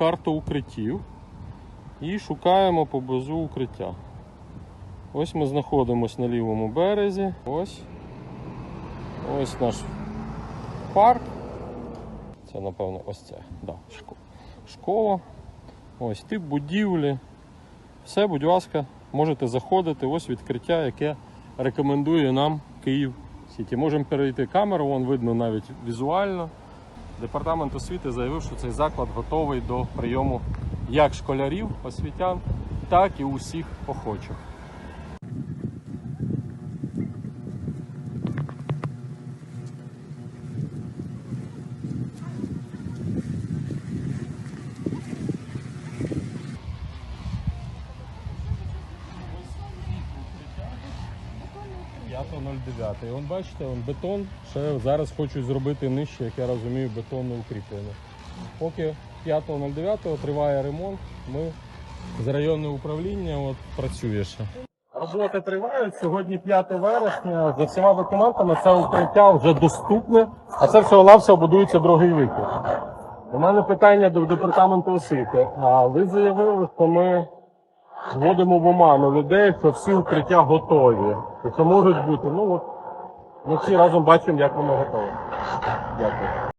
карту укриттів і шукаємо поблизу укриття. Ось ми знаходимося на лівому березі. Ось. Ось наш парк. Це, напевно, ось це. Да, школа. Ось тип будівлі. Все, будь ласка, можете заходити. Ось відкриття, яке рекомендує нам Київ Сіті. Можемо перейти камеру, вон видно навіть візуально. Департамент освіти заявив, що цей заклад готовий до прийому як школярів, освітян, так і усіх охочих. П'ятого 09. Он бачите, он бетон. Ще зараз хочуть зробити нижче, як я розумію, бетонне укріплення. Поки 5.09 триває ремонт, ми з районного управління от, працює ще. Роботи тривають. Сьогодні 5 вересня. За всіма документами це укриття вже доступне, а це всього навсього будується другий викид. У мене питання до департаменту освіти. А ви заявили, що ми вводимо в оману людей, що всі укриття готові. І це можуть бути. Ну от ми всі разом бачимо, як воно готове. Дякую.